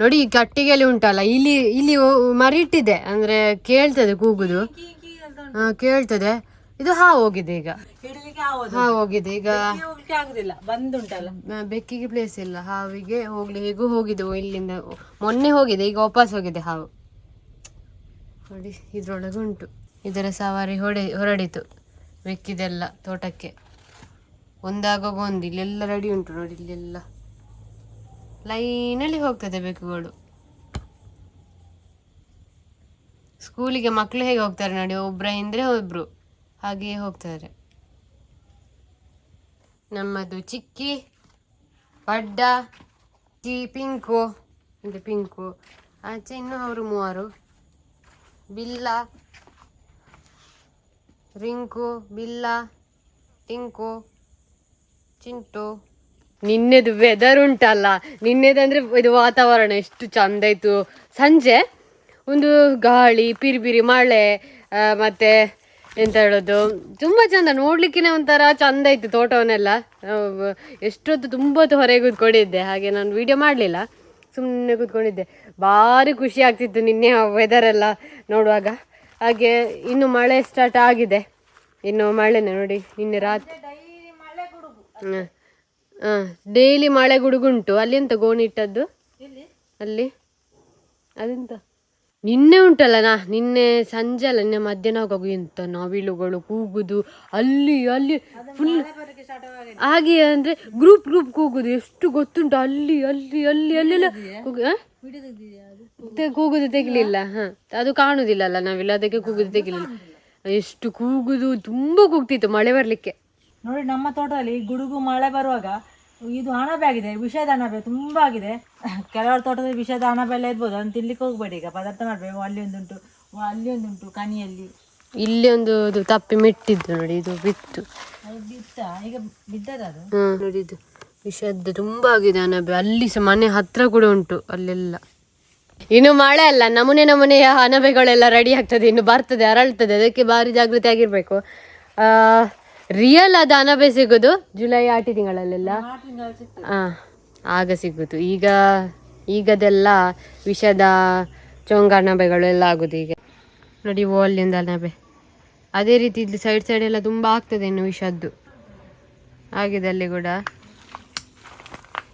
ನೋಡಿ ಈ ಕಟ್ಟಿಗೆಯಲ್ಲಿ ಉಂಟಲ್ಲ ಇಲ್ಲಿ ಇಲ್ಲಿ ಮರಿಟ್ಟಿದೆ ಅಂದ್ರೆ ಕೇಳ್ತದೆ ಕೂಗುದು. ಹಾ ಕೇಳ್ತದೆ. ಇದು ಹಾ ಹೋಗಿದೆ ಈಗ. ಹಾವು ಹಾ ಹೋಗಿದೆ. ಈಗ ಬೆಕ್ಕಿಗೆ ಪ್ಲೇಸ್ ಇಲ್ಲ. ಹಾವಿಗೆ ಹೋಗ್ಲಿ ಹೇಗೂ ಹೋಗಿದೆ ಇಲ್ಲಿಂದ. ಮೊನ್ನೆ ಹೋಗಿದೆ ಈಗ ವಾಪಸ್ ಹೋಗಿದೆ ಹಾವು. ನೋಡಿ ಇದ್ರೊಳಗೆ ಉಂಟು. ಇದರ ಸವಾರಿ ಹೊಡೆ ಹೊರಡಿತು. ಬೆಕ್ಕಿದೆಲ್ಲ ತೋಟಕ್ಕೆ. ಒಂದಾಗ ಒಂದು ಇಲ್ಲೆಲ್ಲ ರೆಡಿ ಉಂಟು ನೋಡಿ ಇಲ್ಲೆಲ್ಲ. ಲೈನಲ್ಲಿ ಹೋಗ್ತದೆ ಬೆಕ್ಕುಗಳು. ಸ್ಕೂಲಿಗೆ ಮಕ್ಕಳು ಹೇಗೆ ಹೋಗ್ತಾರೆ ನೋಡಿ ಒಬ್ಬರ ಹಿಂದ್ರೆ ಒಬ್ರು, ಹಾಗೆಯೇ ಹೋಗ್ತಾರೆ. ನಮ್ಮದು ಚಿಕ್ಕಿ, ಪಡ್ಡ ಟೀ ಪಿಂಕು ಇದು ಪಿಂಕು, ಆಚೆ ಇನ್ನು ಅವರು ಮೂವರು. ಬಿಲ್ಲ, ರಿಂಕು, ಬಿಲ್ಲ, ಟಿಂಕು, ಚಿಂಟು. ನಿನ್ನೆದು ವೆದರ್ ಉಂಟಲ್ಲ. ನಿನ್ನೆದಂದ್ರೆ ಇದು ವಾತಾವರಣ ಎಷ್ಟು ಚಂದ ಇತ್ತು. ಸಂಜೆ ಒಂದು ಗಾಳಿ ಪಿರಿಪಿರಿ ಮಳೆ ಮತ್ತೆ ಎಂತ ಹೇಳೋದು? ತುಂಬ ಚಂದ. ನೋಡ್ಲಿಕ್ಕೆ ಒಂಥರ ಚಂದ ಇತ್ತು ತೋಟವನ್ನೆಲ್ಲ. ಎಷ್ಟೊತ್ತು ತುಂಬ ಹೊರಗೆ ಕೂತ್ಕೊಂಡಿದ್ದೆ. ಹಾಗೆ ನಾನು ವಿಡಿಯೋ ಮಾಡಲಿಲ್ಲ. ಸುಮ್ಮನೆ ಕೂತ್ಕೊಂಡಿದ್ದೆ. ಭಾರಿ ಖುಷಿ ಆಗ್ತಿತ್ತು ನಿನ್ನೆ ವೆದರ್ ಎಲ್ಲ ನೋಡುವಾಗ. ಹಾಗೆ ಇನ್ನು ಮಳೆ ಸ್ಟಾರ್ಟ್ ಆಗಿದೆ. ಇನ್ನು ಮಳೆನೇ ನೋಡಿ ನಿನ್ನೆ ರಾತ್ರಿ. ಹಾಂ ಡೈಲಿ ಮಳೆ ಗುಡುಗುಂಟು. ಅಲ್ಲಿ ಎಂತ ಗೋಣಿ ಇಟ್ಟದ್ದು? ಅಲ್ಲಿ. ಅದೆಂತ? ನಿನ್ನೆ ಉಂಟಲ್ಲ ನಾ ನಿನ್ನೆ ಸಂಜೆ ಅಲ್ಲ ನಿನ್ನೆ ಮಧ್ಯಾಹ್ನ ಆಗುವಾಗ ಎಂತ ನವಿಲುಗಳು ಕೂಗುದು ಅಲ್ಲಿ ಅಲ್ಲಿ ಫುಲ್ ಹಾಗೆ ಅಂದ್ರೆ ಗ್ರೂಪ್ ಗ್ರೂಪ್ ಕೂಗುದು ಎಷ್ಟು ಗೊತ್ತುಂಟು ಅಲ್ಲಿ ಅಲ್ಲಿ ಅಲ್ಲಿ ಅಲ್ಲೆಲ್ಲ ಕೂಗುದು ತೆಗಿಲಿಲ್ಲ ಹ. ಅದು ಕಾಣುದಿಲ್ಲ ಅಲ್ಲ ನಾವಿಲ್ಲ ಅದಕ್ಕೆ ಕೂಗುದು ತೆಗಿಲಿಲ್ಲ. ಎಷ್ಟು ಕೂಗುದು ತುಂಬಾ ಕೂಗ್ತಿತ್ತು ಮಳೆ ಬರ್ಲಿಕ್ಕೆ. ನೋಡಿ ನಮ್ಮ ತೋಟದಲ್ಲಿ ಗುಡುಗು ಮಳೆ ಬರುವಾಗ ಇದು ಅಣಬೆ ಆಗಿದೆ ವಿಷಯದ ಅಣಬೆ ತುಂಬಾ ಆಗಿದೆ. ಕೆಲವರ ತೋಟದಲ್ಲಿ ವಿಷಯದ ಅಣಬೆ ಎಲ್ಲ ಇರ್ಬೋದು ಅದನ್ನು ತಿನ್ಲಿಕ್ಕೆ ಹೋಗ್ಬೇಡಿ ಈಗ ಪದಾರ್ಥ ಮಾಡ್ಬೇಕು ಅಲ್ಲಿ ಒಂದುಂಟು ಅಲ್ಲಿ ಒಂದುಂಟು ಕನಿಯಲ್ಲಿ ಇಲ್ಲಿ ಒಂದು ಇದು ತಪ್ಪಿ ಮೆಟ್ಟಿದ್ದು ನೋಡಿ ಇದು ಬಿತ್ತು. ಬಿತ್ತ? ಈಗ ಬಿದ್ದದ ಅದು? ಹ್ಮ್ ನೋಡಿ ಇದು ವಿಷದ್ದು ತುಂಬಾ ಆಗಿದೆ ಅಣಬೆ. ಅಲ್ಲಿ ಸಹ ಮನೆ ಹತ್ರ ಕೂಡ ಉಂಟು ಅಲ್ಲೆಲ್ಲ. ಇನ್ನು ಮಳೆ ಅಲ್ಲ ನಮೂನೆ ನಮೂನೆಯ ಅಣಬೆಗಳೆಲ್ಲ ರೆಡಿ ಆಗ್ತದೆ ಇನ್ನು ಬರ್ತದೆ ಅರಳ್ತದೆ ಅದಕ್ಕೆ ಭಾರಿ ಜಾಗೃತಿ ಆಗಿರಬೇಕು. ಆ ರಿಯಲ್ ಆದ ಅಣಬೆ ಸಿಗೋದು ಜುಲೈ ಆಟಿ ತಿಂಗಳಲ್ಲೆಲ್ಲ. ಆ, ಆಗ ಸಿಗುದು. ಈಗ ಈಗದೆಲ್ಲ ವಿಷದ ಚೊಂಗ ಅಣಬೆಗಳು ಎಲ್ಲ ಆಗುದು ಈಗ. ನೋಡಿ ಅಲ್ಲಿಂದ ಅಣಬೆ ಅದೇ ರೀತಿ ಇಲ್ಲಿ ಸೈಡ್ ಸೈಡ್ ಎಲ್ಲ ತುಂಬಾ ಆಗ್ತದೆ ಇನ್ನು ವಿಷದ್ದು. ಆಗಿದೆ ಅಲ್ಲಿ ಕೂಡ.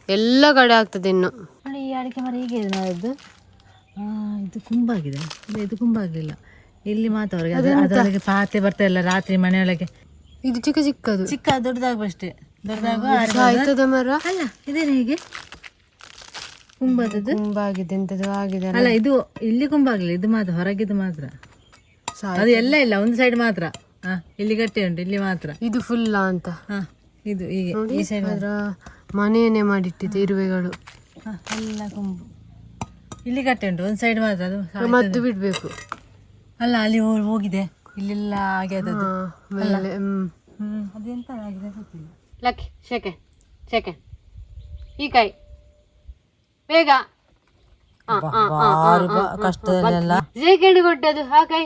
ಎಲ್ಲ ಕಡೆ ಆಗ್ತದೆ ಇನ್ನು. ನೋಡಿ ಈ ಅಡಿಕೆ ಮರ ಹೀಗೆ ಇದೆ ನಾವದ್ದು ಇದು ಕುಂಬಾಗಿದೆ ಇದು ಕುಂಬಾಗಲಿಲ್ಲ ಇಲ್ಲಿ ಮಾತ್ರ ಅದರೊಳಗೆ ಪಾತೆ ಬರ್ತಾ ಇಲ್ಲ ರಾತ್ರಿ ಮನೆಯೊಳಗೆ. ಇದು ಚಿಕ್ಕ ಚಿಕ್ಕದು. ಚಿಕ್ಕ ದೊಡ್ಡದಾಗುವಷ್ಟೇ ದೊಡ್ಡದಾಗುವ ಮರ? ಅಲ್ಲ ಇದೇನು ಹೀಗೆ? ಕುಂಬದದ್ದು? ತುಂಬಾಗಿದೆ ಎಂತದು ಆಗಿದೆ ಅಲ್ಲ? ಇದು ಇಲ್ಲಿ ಕುಂಬಾಗಲಿಲ್ಲ ಇದು ಮಾತ್ರ ಹೊರಗಿದ್ದು ಮಾತ್ರ. ಅದು ಎಲ್ಲ ಇಲ್ಲ ಒಂದು ಸೈಡ್ ಮಾತ್ರ. ಹಾ ಇಲ್ಲಿ ಗಟ್ಟಿ ಉಂಟು ಇಲ್ಲಿ ಮಾತ್ರ. ಇದು ಫುಲ್ ಅಂತ. ಹಾ ಇದು ಹೀಗೆ ಈ ಸೈಡ್ ಮಾತ್ರ. ಮನೆಯನ್ನೇ ಮಾಡಿಟ್ಟಿದೆ ಇರುವೆಗಳು. ಎಲ್ಲ ಕುಂಬು. ಇಲ್ಲಿ ಕಟ್ಟೆ ಉಂಟು ಒಂದು ಸೈಡ್ ಮಾತ್ರ ಅದು ಮದ್ದು ಬಿಡ್ಬೇಕು. ಅಲ್ಲ ಅಲ್ಲಿ ಹೋಗಿದೆ. ಇಲ್ಲೆಲ್ಲ ಮೇಲೆ ಹ್ಮ್. ಹ್ಮ್ ಅದೆಂತ ಆಗಿದೆ ಗೊತ್ತಿಲ್ಲ. ಲಕ್ಕಿ ಶೆಕೆ ಶೆಕೆ ಈ ಕೈ. ಬೇಗ. ಆ, ಆ, ಆ, ಆ, ಆ, ಆ. ಕಷ್ಟದಲ್ಲೆಲ್ಲ ಜೇಕೆಂಡು ಕೊಟ್ಟದು ಆ ಕೈ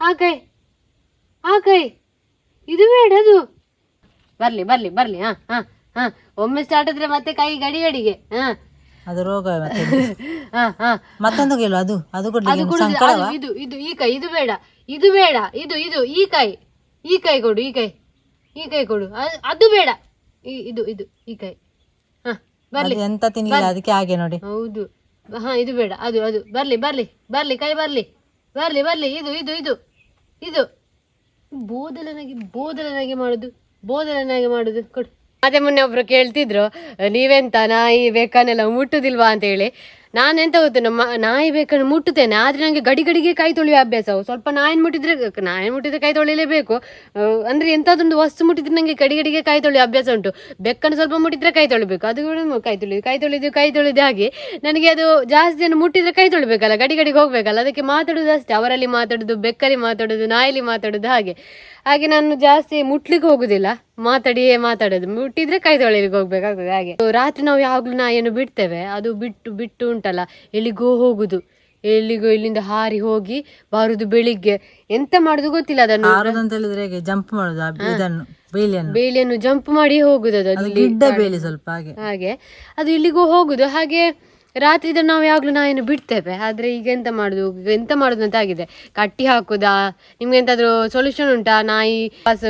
ಆ ಕೈ ಆ ಕೈ. ಇದು ಬೇಡ ಅದು. ಬರ್ಲಿ ಬರ್ಲಿ ಬರ್ಲಿ ಹಾ ಹಾ ಹಾ. ಒಮ್ಮೆ ಸ್ಟಾರ್ಟ್ ಆದ್ರೆ ಮತ್ತೆ ಕೈ ಗಡಿ ಗಡಿಗೆ ಹಾ. ಅದು ರೋಗ ಮತ್ತೊಂದು ಕೇಳು ಅದು ಅದು ಇದು ಇದು ಈ ಕೈ ಇದು ಬೇಡ. ಇದು ಬೇಡ. ಇದು ಇದು ಈ ಕೈ. ಈ ಕೈ ಕೊಡು ಈ ಕೈ. ಈ ಕೈ ಕೊಡು. ಅದು- ಬೇಡ. ಈ ಇದು ಇದು ಈ ಕೈ. ಹಾ ಬರ್ಲಿ. ಎಂತ ತಿನ್ಲಿಲ್ಲ ಅದಕ್ಕೆ ಹಾಗೆ ನೋಡಿ. ಹೌದು. ಹಾ ಇದು ಬೇಡ. ಅದು ಅದು. ಬರ್ಲಿ ಬರ್ಲಿ. ಬರ್ಲಿ ಕೈ ಬರ್ಲಿ. ಬರ್ಲಿ ಬರ್ಲಿ. ಇದು ಇದು ಇದು. ಇದು. ಬೋದಲನಾಗಿ ಬೋದಲನಾಗಿ ಮಾಡುದು. ಬೋದಲನಾಗಿ ಮಾಡುದು. ಕೊಡು. ಮತ್ತೆ ಮೊನ್ನೆ ಒಬ್ರು ಕೇಳ್ತಿದ್ರು, ನೀವೆಂತ ನಾಯಿ ಬೇಕಾನೆಲ್ಲ ಮುಟ್ಟುದಿಲ್ವಾ ಅಂತ ಹೇಳಿ. ನಾನು ಗೊತ್ತು, ನಮ್ಮ ನಾಯಿ ಬೇಕಾದ್ರೆ ಮುಟ್ಟುತ್ತೇನೆ, ಆದ್ರೆ ನನಗೆ ಗಡಿ ಗಡಿಗೆ ಕೈ ತೊಳೆಯುವ ಅಭ್ಯಾಸವು ಸ್ವಲ್ಪ ನಾಯಿನ ಮುಟ್ಟಿದ್ರೆ ನಾಯಿನ ಮುಟ್ಟಿದ್ರೆ ಕೈ ತೊಳಿಲೇಬೇಕು ಅಂದರೆ ಎಂತಾದೊಂದು ವಸ್ತು ಮುಟ್ಟಿದ್ರೆ ನನಗೆ ಗಡಿ ಗಡಿಗೆ ಕೈ ತೊಳೆಯುವ ಅಭ್ಯಾಸ ಉಂಟು. ಬೆಕ್ಕನ್ನು ಸ್ವಲ್ಪ ಮುಟ್ಟಿದ್ರೆ ಕೈ ತೊಳಿಬೇಕು. ಅದು ಕೂಡ ಕೈ ತೊಳೆದು ಕೈ ತೊಳೆದು ಕೈ ತೊಳೆದು ಹಾಗೆ. ನನಗೆ ಅದು ಜಾಸ್ತಿ ಜನ ಮುಟ್ಟಿದ್ರೆ ಕೈ ತೊಳಿಬೇಕಲ್ಲ ಗಡಿ ಗಡಿಗೆ ಹೋಗಬೇಕಲ್ಲ, ಅದಕ್ಕೆ ಮಾತಾಡೋದು ಅಷ್ಟೇ. ಅವರಲ್ಲಿ ಮಾತಾಡೋದು ಬೆಕ್ಕಲ್ಲಿ ಮಾತಾಡೋದು ನಾಯಲ್ಲಿ ಮಾತಾಡೋದು ಹಾಗೆ. ಹಾಗೆ ನಾನು ಜಾಸ್ತಿ ಮುಟ್ಲಿಕ್ಕೆ ಹೋಗುದಿಲ್ಲ. ಮಾತಾಡಿಯೇ ಮಾತಾಡೋದು. ಮುಟ್ಟಿದ್ರೆ ಕೈ ತೊಳಿಲಿಕ್ಕೆ ಹೋಗ್ಬೇಕಾಗ್ತದೆ ಹಾಗೆ. ರಾತ್ರಿ ನಾವು ಯಾವಾಗ್ಲೂ ನಾಯಿಯನ್ನು ಬಿಡ್ತೇವೆ ಅದು ಬಿಟ್ಟು ಬಿಟ್ಟು ಉಂಟಲ್ಲ ಎಲ್ಲಿಗೋ ಹೋಗುದು. ಎಲ್ಲಿಗೋ ಇಲ್ಲಿಂದ ಹಾರಿ ಹೋಗಿ ಬರುದು ಬೆಳಿಗ್ಗೆ. ಎಂತ ಮಾಡುದು ಗೊತ್ತಿಲ್ಲ ಅದನ್ನು. ಅಂತ ಹೇಳಿದ್ರೆ ಹೇಗೆ ಜಂಪ್ ಮಾಡುದು ಇದನ್ನು ಬೇಲಿಯನ್ನು. ಬೇಲಿಯನ್ನು ಜಂಪ್ ಮಾಡಿ ಹೋಗುದು ಅದು ಗಿಡ್ಡ ಬೇಲಿ ಸ್ವಲ್ಪ ಹಾಗೆ. ಹಾಗೆ. ಅದು ಇಲ್ಲಿಗೂ ಹೋಗುದು. ಹಾಗೆ ರಾತ್ರಿ ಇದ್ರೆ ನಾವು ಯಾವಾಗಲೂ ನಾವೇನು ಬಿಡ್ತೇವೆ. ಆದರೆ ಈಗ ಎಂತ ಮಾಡೋದು? ಎಂತ ಮಾಡೋದು ಅಂತ ಆಗಿದೆ ಕಟ್ಟಿ ಹಾಕುದಾ? ನಿಮ್ಗೆ ಎಂತಾದ್ರೂ ಸೊಲ್ಯೂಷನ್ ಉಂಟಾ? ನಾಯಿ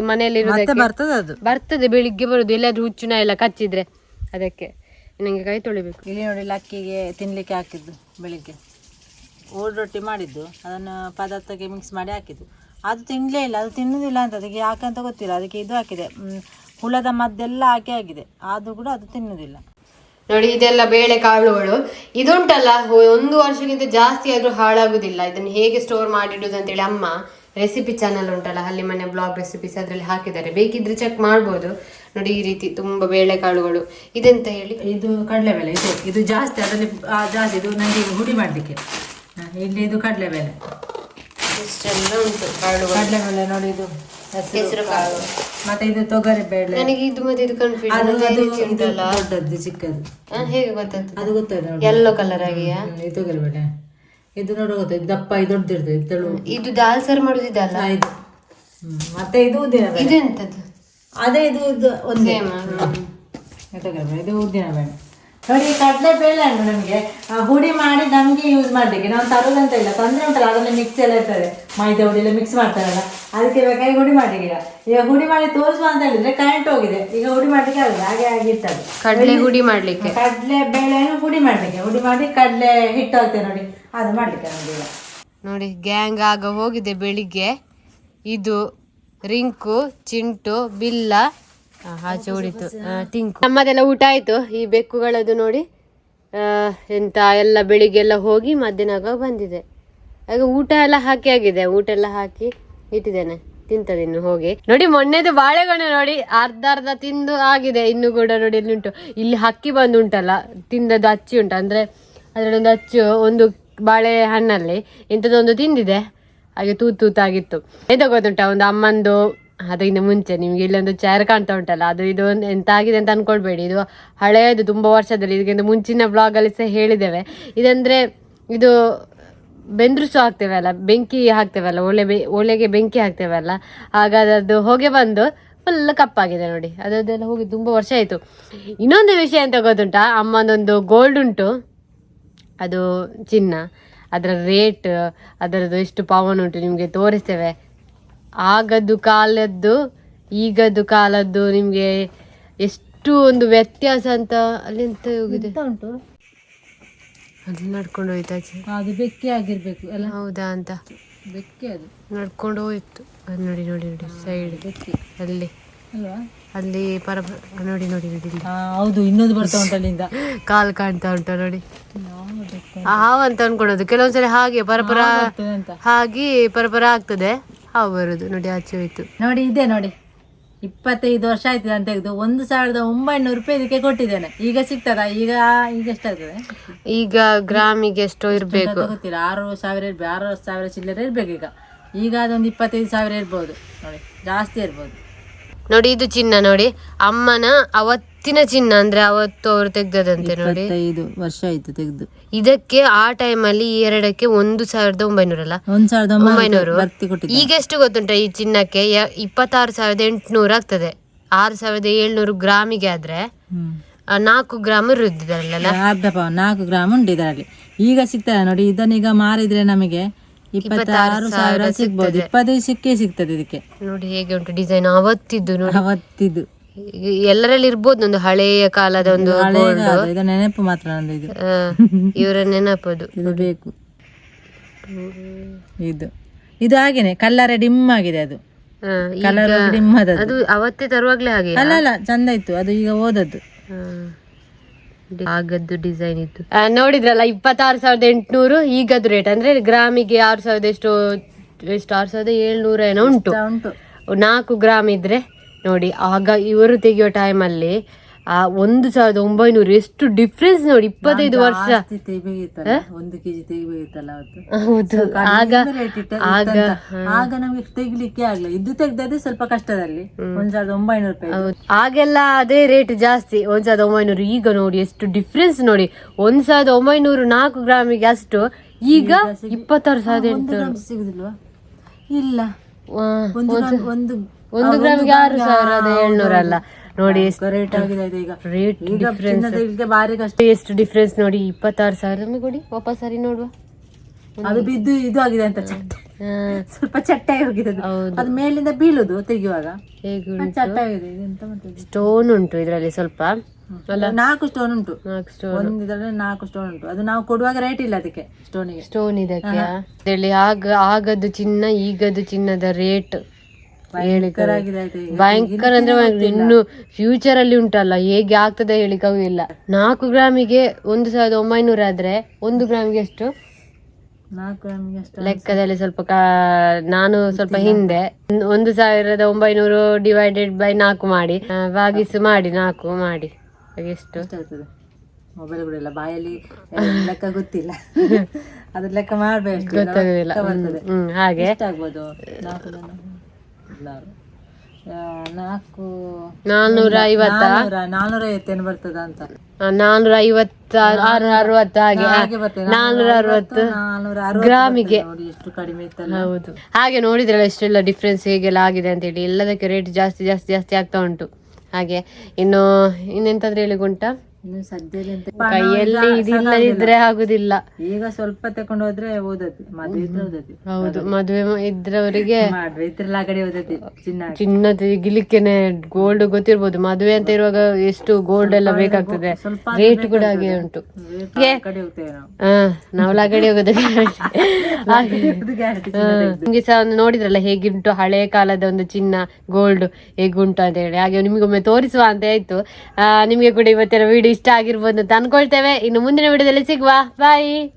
ಮನೆಯಲ್ಲಿ ಬರ್ತದೆ ಅದು. ಬರ್ತದೆ ಬೆಳಿಗ್ಗೆ ಬರುದು. ಎಲ್ಲಾದ್ರೂ ಹುಚ್ಚು ನಾಯಿ ಎಲ್ಲ ಕಚ್ಚಿದ್ರೆ. ಅದಕ್ಕೆ ನನಗೆ ಕೈ ತೊಳಿಬೇಕು. ಇಲ್ಲಿ ನೋಡಿ ಲಕ್ಕಿಗೆ ತಿನ್ಲಿಕ್ಕೆ ಹಾಕಿದ್ದು ಬೆಳಿಗ್ಗೆ. ಓಡ್ ರೊಟ್ಟಿ ಮಾಡಿದ್ದು. ಅದನ್ನು ಪದಾರ್ಥಕ್ಕೆ ಮಿಕ್ಸ್ ಮಾಡಿ ಹಾಕಿದ್ದು. ಅದು ತಿನ್ನಲೇ ಇಲ್ಲ. ಅದು ತಿನ್ನುದಿಲ್ಲ ಅಂತ. ಅದಕ್ಕೆ ಯಾಕಂತ ಗೊತ್ತಿಲ್ಲ. ಅದಕ್ಕೆ ಇದು ಹಾಕಿದೆ. ಹುಳದ ಮದ್ದೆಲ್ಲ ಹಾಕಿ ಆಗಿದೆ ಆದರೂ ಕೂಡ ಅದು ತಿನ್ನುವುದಿಲ್ಲ ನೋಡಿ ಇದೆಲ್ಲ ಬೇಳೆ ಕಾಳುಗಳು ಇದುಂಟಲ್ಲ ಒಂದು ವರ್ಷಕ್ಕಿಂತ ಜಾಸ್ತಿ ಆದ್ರೂ ಹಾಳಾಗುದಿಲ್ಲ. ಇದನ್ನು ಹೇಗೆ ಸ್ಟೋರ್ ಮಾಡಿಡುದು ಅಂತೇಳಿ ಅಮ್ಮ ರೆಸಿಪಿ ಚಾನಲ್ ಉಂಟಲ್ಲ ಅಲ್ಲಿ ಮನೆ ಬ್ಲಾಗ್ ರೆಸಿಪೀಸ್ ಅದರಲ್ಲಿ ಹಾಕಿದ್ದಾರೆ. ಬೇಕಿದ್ರೆ ಚೆಕ್ ಮಾಡ್ಬೋದು. ನೋಡಿ ಈ ರೀತಿ ತುಂಬಾ ಬೇಳೆ ಕಾಳುಗಳು ಇದೆಂತ ಹೇಳಿ? ಇದು ಕಡಲೆಬೇಳೆ ಇದೆ ಇದು ಜಾಸ್ತಿ ಅದರಲ್ಲಿ ಜಾಸ್ತಿ ಇದು ನನಗೆ ಹುಡಿ ಮಾಡಲಿಕ್ಕೆ. ಇಲ್ಲಿ ಇದು ಕಡಲೆಬೇಳೆ ಇಷ್ಟೆಲ್ಲ ಉಂಟು ಕಾಳುಗಳು. ಕಡಲೆಬೇಳೆ ನೋಡಿ ಇದು. ಹೆಸರು ಕಾಳು. ಮತ್ತೆ ಇದು ತೊಗರಿ ಬೇಳೆ. ನನಗೆ ಇದು ಮತ್ತೆ ಇದು ಅದು ಕನ್ಫ್ಯೂಷನ್ ಅದು ಇದು ದೊಡ್ಡದು ಚಿಕ್ಕದು. ಹೇಗೆ ಗೊತ್ತಾಗ್ತದೆ? ಅದು ಗೊತ್ತಾಯ್ತು ನೋಡಿ? ಯೆಲ್ಲೋ ಕಲರ್ ಆಗಿಯಾ? ಇದು ತೊಗರಿ ಬೇಳೆ. ಇದು ನೋಡುವ ಗೊತ್ತಾಯ್ತು ದಪ್ಪ ಇದು ದೊಡ್ಡದಿರ್ತದೆ ಇದು ತೆಳು. ಇದು ದಾಲ್ ಸರ್ ಮಾಡುದಿದಲ್ಲ ಇದು. ಮತ್ತೆ ಇದು ಉದ್ದಿನ ಬೇಳೆ. ಇದೆಂತದ್ದು ಅದೇ ಇದು ಇದು ಒಂದೇ. ಇದು ತೊಗರಿ ಬೇಳೆ, ಇದು ಉದ್ದಿನ ಬೇಳೆ. ನೋಡಿ ಕಡಲೆ ಬೇಳೆ ಹಣ್ಣು ನಮಗೆ? ಹುಡಿ ಮಾಡಿ ನಮಗೆ ಯೂಸ್ ಮಾಡ್ಲಿಕ್ಕೆ. ನಾವು ತರೋದಂತ ಇಲ್ಲ. ತೊಂದರೆ ಉಂಟಲ್ಲ ಅದನ್ನ ಮಿಕ್ಸ್ ಎಲ್ಲ ಇರ್ತದೆ. ಮೈದಾ ಹುಡಿ ಎಲ್ಲ ಮಿಕ್ಸ್ ಮಾಡ್ತಾರಲ್ಲ. ಅದಕ್ಕೆ ಬೇಕಾಗಿ ಹುಡಿ ಮಾಡ್ಲಿಕ್ಕೆ ಇಲ್ಲ. ಈಗ ಹುಡಿ ಮಾಡಿ ತೋರಿಸುವ ಅಂತ ಹೇಳಿದ್ರೆ ಕರೆಂಟ್ ಹೋಗಿದೆ. ಈಗ ಹುಡಿ ಮಾಡಲಿಕ್ಕೆ ಆಗಲ್ಲ. ಹಾಗೆ ಆಗಿರ್ತದೆ ಕಡಲೆ ಹುಡಿ ಮಾಡ್ಲಿಕ್ಕೆ. ಕಡಲೆ ಬೇಳೆಯನ್ನು ಹುಡಿ ಮಾಡಲಿಕ್ಕೆ. ಹುಡಿ ಮಾಡಿ ಕಡಲೆ ಹಿಟ್ಟು ಹಾಕ್ತೇವೆ ನೋಡಿ. ಅದು ಮಾಡಲಿಕ್ಕೆ ನಮಗೆ ಈಗ ನೋಡಿ ಗ್ಯಾಂಗ್ ಆಗ ಹೋಗಿದೆ ಬೆಳಿಗ್ಗೆ. ಇದು ರಿಂಕು ಚಿಂಟು ಬಿಲ್ಲ ನಮ್ಮದೆಲ್ಲ ಊಟ ಆಯ್ತು. ಈ ಬೆಕ್ಕುಗಳದ್ದು ನೋಡಿ. ಎಂತ ಎಲ್ಲ ಬೆಳಿಗ್ಗೆಲ್ಲ ಹೋಗಿ ಮಧ್ಯಾಹ್ನ ಬಂದಿದೆ. ಆಗ ಊಟ ಎಲ್ಲ ಹಾಕಿ ಆಗಿದೆ. ಊಟ ಎಲ್ಲ ಹಾಕಿ ಇಟ್ಟಿದ್ದೇನೆ. ತಿಂತದೆ ಇನ್ನು ಹೋಗಿ. ನೋಡಿ, ಮೊನ್ನೆದು ಬಾಳೆಗೊನೆ ನೋಡಿ. ಅರ್ಧ ಅರ್ಧ ತಿಂದು ಆಗಿದೆ. ಇನ್ನು ಕೂಡ ನೋಡಿ ಇಲ್ಲಿ ಉಂಟು? ಇಲ್ಲಿ ಹಕ್ಕಿ ಬಂದು ಉಂಟಲ್ಲ ತಿಂದದ್ದು ಅಚ್ಚಿ ಉಂಟು. ಅಂದ್ರೆ ಅದರಲ್ಲೊಂದು ಅಚ್ಚು, ಒಂದು ಬಾಳೆ ಹಣ್ಣಲ್ಲಿ ಇಂಥದ್ದೊಂದು ತಿಂದಿದೆ. ಹಾಗೆ ತೂತ್ ತೂತಾಗಿತ್ತು. ಗೊತ್ತುಂಟ? ಒಂದು ಅಮ್ಮಂದು ಅದಕ್ಕಿಂತ ಮುಂಚೆ ನಿಮ್ಗೆ ಇಲ್ಲೊಂದು ಚೇರ್ ಕಾಣ್ತಾ ಉಂಟಲ್ಲ, ಅದು ಇದು ಒಂದು ಎಂತ ಆಗಿದೆ ಅಂತ ಅನ್ಕೊಳ್ಬೇಡಿ. ಇದು ಹಳೆಯದು ತುಂಬಾ ವರ್ಷದಲ್ಲಿ ಇದಕ್ಕಿಂತ ಮುಂಚಿನ ಬ್ಲಾಗ್ ಅಲ್ಲಿ ಸಹ ಹೇಳಿದ್ದೇವೆ. ಇದಂದ್ರೆ ಇದು ಬೆಂದ್ರಸು ಹಾಕ್ತೇವಲ್ಲ ಬೆಂಕಿ ಹಾಕ್ತೇವಲ್ಲ ಒಲೆ ಬೆ, ಒಲೆಗೆ ಬೆಂಕಿ ಹಾಕ್ತೇವಲ್ಲ ಆಗ ಅದು ಹೊಗೆ ಬಂದು ಫುಲ್ ಕಪ್ಪಾಗಿದೆ ನೋಡಿ, ಅದರದ್ದೆಲ್ಲ ಹೋಗಿ ತುಂಬ ವರ್ಷ ಆಯಿತು. ಇನ್ನೊಂದು ವಿಷಯ ಅಂತ ಗೊತ್ತುಂಟಾ, ಅಮ್ಮನೊಂದು ಗೋಲ್ಡ್ ಉಂಟು, ಅದು ಚಿನ್ನ, ಅದರ ರೇಟ್ ಅದರದ್ದು ಎಷ್ಟು ಪವನ್ ಉಂಟು ನಿಮಗೆ ತೋರಿಸ್ತೇವೆ. ಆಗದ್ದು ಕಾಲದ್ದು ಈಗದ್ದು ಕಾಲದ್ದು ನಿಮಗೆ ಎಷ್ಟು ಒಂದು ವ್ಯತ್ಯಾಸ ಅಂತ ಅಲ್ಲಿ ಎಂತ ಹೋಗಿದೆ ಉಂಟು? ಅಲ್ಲಿ ನಡ್ಕೊಂಡು ಹೋಯ್ತಾಚೆ ಅದು ಬೆಕ್ಕಿ ಆಗಿರ್ಬೇಕು ಎಲ್ಲ ಹೌದಾ ಅಂತ. ಬೆಕ್ಕಿ ಅದು. ನಡ್ಕೊಂಡು ಹೋಯ್ತು. ಅದು ನೋಡಿ ನೋಡಿ ನೋಡಿ ಸೈಡ್ ಬೆಕ್ಕಿ. ಅಲ್ಲಿ. ಅಲ್ವಾ? ಅಲ್ಲಿ ಪರ ನೋಡಿ ನೋಡಿ ನೋಡಿ ಇಲ್ಲಿ. ಹೌದು ಇನ್ನೊಂದು ಬರ್ತಾ ಉಂಟು ಅಲ್ಲಿಂದ. ಕಾಲ್ ಕಾಣ್ತಾ ಉಂಟು ನೋಡಿ. ಹಾವಂತ ಅನ್ಕೊಳ್ಳೋದು. ಕೆಲವೊಂದ್ಸರಿ ಹಾಗೆ ಪರಪರ ಹಾಗೆ ಪರಪರ ಆಗ್ತದೆ. ಹಾವು ಬರುದು ನೋಡಿ ಆಚೆ ಹೋಯ್ತು. ನೋಡಿ ಇದೆ ನೋಡಿ. ಇಪ್ಪತ್ತೈದು ವರ್ಷ ಆಯ್ತು ನಾನು ತೆಗೆದು. ಒಂದು ಸಾವಿರದ ಒಂಬೈನೂರು ರೂಪಾಯಿ ಇದಕ್ಕೆ ಕೊಟ್ಟಿದ್ದೇನೆ. ಈಗ ಸಿಗ್ತದ? ಈಗ ಈಗ ಎಷ್ಟಾಗ್ತದೆ? ಈಗ ಗ್ರಾಮಿಗೆ ಎಷ್ಟೋ ಇರ್ಬೇಕು. ಗೊತ್ತಿಲ್ಲ. ಆರು ಸಾವಿರ ಇರ್ಬೇಕು ಆರು ಸಾವಿರ ಚಿಲ್ಲರೆ ಇರ್ಬೇಕು ಈಗ. ಈಗ ಅದೊಂದು ಇಪ್ಪತ್ತೈದು ಸಾವಿರ ಇರ್ಬೋದು. ನೋಡಿ ಜಾಸ್ತಿ ಇರ್ಬೋದು. ನೋಡಿ ಇದು ಚಿನ್ನ ನೋಡಿ. ಅಮ್ಮನ ಅವತ್ತಿನ ಚಿನ್ನ ಅಂದ್ರೆ ಅವತ್ತು ಅವರು ತೆಗ್ದದಂತೆ ನೋಡಿ. ಇಪ್ಪತ್ತೈದು ವರ್ಷ ಆಯ್ತು ತೆಗೆದು. ಇದಕ್ಕೆ ಆ ಟೈಮಲ್ಲಿ ಈ ಎರಡಕ್ಕೆ ಒಂದು ಸಾವಿರದ ಒಂಬೈನೂರಲ್ಲ? ಒಂದ್ ಸಾವಿರದ ಒಂಬೈನೂರು ಬರ್ತಿ ಕೊಟ್ಟಿದ್ದೆ ಈಗ ಎಷ್ಟು ಗೊತ್ತುಂಟ ಈ ಚಿನ್ನಕ್ಕೆ? ಯ- ಇಪ್ಪತ್ತಾರು ಸಾವಿರದ ಎಂಟುನೂರು ಆಗ್ತದೆ. ಆರು ಸಾವಿರದ ಏಳ್ನೂರು ಗ್ರಾಮಿಗೆ ಆದ್ರೆ ಆ, ನಾಲ್ಕು ಗ್ರಾಮ್ ಇರುದಿಲ್ಲ ಅರ್ಧ ನಾಲ್ಕು ಗ್ರಾಮ್ ಉಂಟು ಇದರಲ್ಲಿ ಈಗ ಸಿಗ್ತದೆ ನೋಡಿ ಇದನ್ನೀಗ ಮಾರಿದ್ರೆ ನಮಗೆ ಇಪ್ಪತ್ತಾರು ಸಾವಿರ ಸಿಗ್ಬೋದು. ಇಪ್ಪತ್ತೈದು ಸಿಕ್ಕೇ ಸಿಗ್ತದೆ ಇದಕ್ಕೆ. ನೋಡಿ ಹೇಗೆ ಉಂಟು ಡಿಸೈನ್ ಅವತ್ತಿದ್ದು ನೋಡಿ. ಅವತ್ತಿದ್ದು. ಎಲ್ಲರಲ್ಲಿ ಇರ್ಬೋದು ಒಂದು ಹಳೆಯ ಕಾಲದ ಒಂದು ಇದು ನೆನಪು ಮಾತ್ರ ನಂದು ಇದು. ಇವರ ನೆನಪದು. ಇದು ಬೇಕು. ಇದು. ಇದು ಹಾಗೇನೆ ಕಲ್ಲರ ಡಿಮ್ ಆಗಿದೆ ಅದು. ಕಲರ್ ಡಿಮ್ ಅದು ಅವತ್ತೇ ತರುವಾಗ್ಲೇ ಹಾಗೆ ಅಲ್ಲ ಅಲ್ಲ ಚಂದ ಇತ್ತು. ಅದು ಈಗ ಓದದ್ದು ಆಗದ್ದು ಡಿಸೈನ್ ಇತ್ತು. ಆ, ನೋಡಿದ್ರಲ್ಲ ಇಪ್ಪತ್ತಾರು ಸಾವಿರದ ಎಂಟುನೂರು ಈಗದ್ದು ರೇಟ್ ಅಂದ್ರೆ ಗ್ರಾಮಿಗೆ ಆರು ಸಾವಿರದ ಎಷ್ಟು ಎಷ್ಟು ಆರು ಸಾವಿರದ ಏಳ್ನೂರ ಏನೋ ಉಂಟು. ಉಂಟು ನಾಲ್ಕು ಗ್ರಾಮ್ ಇದ್ರೆ ನೋಡಿ ಆಗ ಇವರು ತೆಗೆಯೋ ಟೈಮಲ್ಲಿ ಆ ಒಂದು ಸಾವಿರದ ಒಂಬೈನೂರು ಎಷ್ಟು ಡಿಫ್ರೆನ್ಸ್ ನೋಡಿ ಇಪ್ಪತ್ತೈದು ವರ್ಷ. ಒಂದು ಕೆಜಿ ತೆಗಿಬೇಕಿತ್ತಲ್ಲ ಹೌದು ಆಗ ಆಗ ಇತ್ತಂತ. ಆಗ ನಮಗೆ ತೆಗಿಲಿಕ್ಕೆ ಆಗ್ಲಿಲ್ಲ. ಇದು ತೆಗ್ದದ್ದೇ ಸ್ವಲ್ಪ ಕಷ್ಟದಲ್ಲಿ. ಒಂದ್ ಸಾವಿರದ ಒಂಬೈನೂರು ರೂಪಾಯಿ ಆಗೆಲ್ಲ ಅದೇ ರೇಟ್ ಜಾಸ್ತಿ. ಒಂದ್ ಸಾವಿರದ ಒಂಬೈನೂರು ಈಗ ನೋಡಿ ಎಷ್ಟು ಡಿಫ್ರೆನ್ಸ್ ನೋಡಿ. ಒಂದ್ ಸಾವಿರದ ಒಂಬೈನೂರು ನಾಲ್ಕು ಗ್ರಾಮಿಗೆ ಅಷ್ಟು. ಈಗ ಇಪ್ಪತ್ತಾರು ಸಾವಿರದ ಎಂಟು ಸಿಗುದಿಲ್ವಾ? ಇಲ್ಲ. ಒಂದು ಗ್ರಾಮಿಗೆ ಆರು ಸಾವಿರದ ಏಳ್ನೂರ ಅಲ್ಲ ನೋಡಿ ಎಷ್ಟು ರೇಟ್ ಆಗಿದೆ ಇದು ಈಗ ರೇಟ್ ಈಗ ಚಿನ್ನದ ಇಲ್ಲಿಗೆ ಭಾರಿ ಕಷ್ಟ. ಎಷ್ಟು ಡಿಫ್ರೆನ್ಸ್ ನೋಡಿ ಇಪ್ಪತ್ತಾರು ಸಾವಿರ ಕೊಡಿ. ವಾಪಸ್ ಸರಿ ನೋಡುವ. ಅದು ಬಿದ್ದು ಇದು ಆಗಿದೆ ಅಂತ ಚಟ್ಟೆ. ಸ್ವಲ್ಪ ಚಟ್ಟಾಗಿ ಹೋಗಿದೆ ಅದು. ಮೇಲಿಂದ ಬೀಳುದು ತೆಗೆಯುವಾಗ. ಹೇಗೆ ಚಟ್ಟ ಆಗಿದೆ ಇದು ಎಂತ ಸ್ಟೋನ್ ಉಂಟು ಇದರಲ್ಲಿ ಸ್ವಲ್ಪ. ನಾಲ್ಕು ಸ್ಟೋನ್ ಉಂಟು. ನಾಲ್ಕು ಸ್ಟೋನ್ ಒಂದು ಇದ್ರಲ್ಲಿ ನಾಲ್ಕು ಸ್ಟೋನ್ ಉಂಟು. ಅದು ನಾವು ಕೊಡುವಾಗ ರೇಟ್ ಇಲ್ಲ ಅದಕ್ಕೆ ಸ್ಟೋನ್ ಸ್ಟೋನ್ ಇದಕ್ಕೆ. ಹೇಳಿ ಆಗ ಆಗದ್ದು ಚಿನ್ನ ಈಗದ್ದು ಚಿನ್ನದ ರೇಟ್ ಭಯಂಕರ ಅಂದ್ರೆ. ಇನ್ನು ಫ್ಯೂಚರ್ ಅಲ್ಲಿ ಉಂಟಲ್ಲ ಹೇಗೆ ಆಗ್ತದೆ ಹೇಳಿಕೂ ಇಲ್ಲ. ನಾಲ್ಕು ಗ್ರಾಮಿಗೆ ಒಂದು ಸಾವಿರದ ಒಂಬೈನೂರ ಆದ್ರೆ ಒಂದು ಗ್ರಾಮಿಗೆ ಎಷ್ಟು? ಲೆಕ್ಕದಲ್ಲಿ ಸ್ವಲ್ಪ ನಾನು ಸ್ವಲ್ಪ ಹಿಂದೆ. ಒಂದು- ಸಾವಿರದ ಒಂಬೈನೂರು ಡಿವೈಡೆಡ್ ಬೈ ನಾಲ್ಕು ಮಾಡಿ. ಭಾಗಿಸು ಮಾಡಿ ನಾಲ್ಕು ಮಾಡಿ. ಎಷ್ಟು? ಮೊಬೈಲ್ ಕೂಡ ಇಲ್ಲ. ಬಾಯಲ್ಲಿ ಲೆಕ್ಕ ಗೊತ್ತಿಲ್ಲ. ಅದ್ರ ಲೆಕ್ಕ ಮಾಡ್ಬೇಕು. ಹಾಗೆ. ನಾಲ್ಕು ಐವತ್ತ? ಐವತ್ತೇನು ಬರ್ತದ ಅಂತ. ಐವತ್ತ ಅರವತ್ತ ಹಾಗೆ. ಅರವತ್ತು ಗ್ರಾಮಿಗೆ. ಎಷ್ಟು ಕಡಿಮೆ ಇತ್ತಲ್ಲ. ಹೌದು. ಹಾಗೆ ನೋಡಿದ್ರಲ್ಲ ಎಷ್ಟೆಲ್ಲ ಡಿಫ್ರೆನ್ಸ್ ಹೇಗೆಲ್ಲ ಆಗಿದೆ ಅಂತ ಹೇಳಿ. ಎಲ್ಲದಕ್ಕೆ ರೇಟ್ ಜಾಸ್ತಿ ಜಾಸ್ತಿ ಜಾಸ್ತಿ ಆಗ್ತಾ ಉಂಟು. ಹಾಗೆ ಇನ್ನು ಇನ್ನೆಂತಾದ್ರೂ ಹೇಳಿ ಉಂಟಾ ಇನ್ನು ಸದ್ಯದಲ್ಲಿ ಕೈಯಲ್ಲಿ ಇದಿಲ್ಲದಿದ್ರೆ ಆಗುದಿಲ್ಲ. ಈಗ ಸ್ವಲ್ಪ ತಕೊಂಡು ಹೋದ್ರೆ ಓದತಿ ಮದುವೆ ಇದ್ರೆ ಓದತಿ ಹೌದು ಮದುವೆ ಇದ್ರವರಿಗೆ ಮಾಡ್ರೆ ಇದ್ರಲ್ಲ ಆ ಕಡೆ ಓದತಿ ಚಿನ್ನ ಚಿನ್ನ ತೆಗಿಲಿಕ್ಕೆನೆ ಗೋಲ್ಡ್ ಗೊತ್ತಿರ್ಬೋದು. ಮದುವೆ ಅಂತ ಇರುವಾಗ ಎಷ್ಟು ಗೋಲ್ಡ್ ಎಲ್ಲ ಬೇಕಾಗ್ತದೆ. ರೇಟ್ ಕೂಡ ಹಾಗೆ ಉಂಟು. ನಾವು. ಹಾ ನಾವು ಲಾಗಡಿ ಹೋಗೋದು ನಿಮ್ಗೆ ಸಹ ಒಂದು ನೋಡಿದ್ರಲ್ಲ ಹೇಗುಂಟು ಹಳೆ ಕಾಲದ ಒಂದು ಚಿನ್ನ ಗೋಲ್ಡ್ ಹೇಗುಂಟು ಅಂತ ಹೇಳಿ. ಹಾಗೆ ನಿಮಗೊಮ್ಮೆ ತೋರಿಸುವ ಅಂತ ಆಯ್ತು. ನಿಮ್ಗೆ ಕೂಡ ಇವತ್ತೆಲ್ಲ ವಿಡಿಯೋ ಇಷ್ಟ ಆಗಿರ್ಬೋದು ಅಂತ ಅನ್ಕೊಳ್ತೇವೆ. ಇನ್ನು ಮುಂದಿನ ವಿಡಿಯೋದಲ್ಲಿ ಸಿಗುವ. ಬಾಯ್